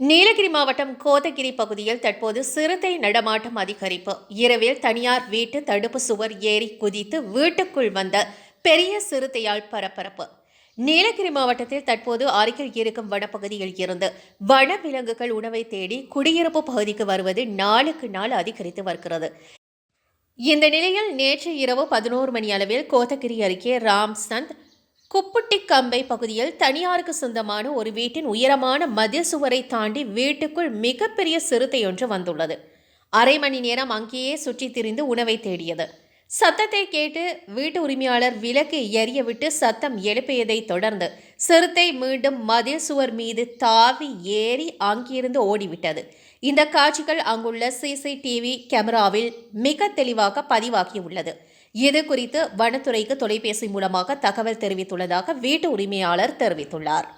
நீலகிரி மாவட்டம் கோத்தகிரி பகுதியில் தற்போது சிறுத்தை நடமாட்டம் அதிகரிப்பு. இரவில் தனியார் வீட்டு தடுப்பு சுவர் ஏறி குதித்து வீட்டுக்குள் வந்த பெரிய சிறுத்தையால் பரபரப்பு. நீலகிரி மாவட்டத்தில் தற்போது அருகில் இருக்கும் வனப்பகுதியில் இருந்து வனவிலங்குகள் உணவை தேடி குடியிருப்பு பகுதிக்கு வருவது நாளுக்கு நாள் அதிகரித்து வருகிறது. இந்த நிலையில் நேற்று இரவு பதினோரு மணி அளவில் கோத்தகிரி அருகே ராம்சந்த் குப்புட்டிக்கம்பை பகுதியில் தனியாருக்கு சொந்தமான ஒரு வீட்டின் உயரமான மதில் சுவரை தாண்டி வீட்டுக்குள் மிகப்பெரிய சிறுத்தை ஒன்று வந்துள்ளது. அரை மணி நேரம் அங்கேயே சுற்றித் திரிந்து உணவை தேடியது. சத்தத்தை கேட்டு வீட்டு உரிமையாளர் விலக்கு எறியவிட்டு சத்தம் எழுப்பியதைத் தொடர்ந்து சிறுத்தை மீண்டும் மதில் சுவர் மீது தாவி ஏறி அங்கிருந்து ஓடிவிட்டது. இந்த காட்சிகள் அங்குள்ள சிசிடிவி கேமராவில் மிக தெளிவாக பதிவாகியுள்ளது. இது குறித்து வனத்துறைக்கு தொலைபேசி மூலமாக தகவல் தெரிவித்துள்ளதாக வீட்டு உரிமையாளர் தெரிவித்துள்ளார்.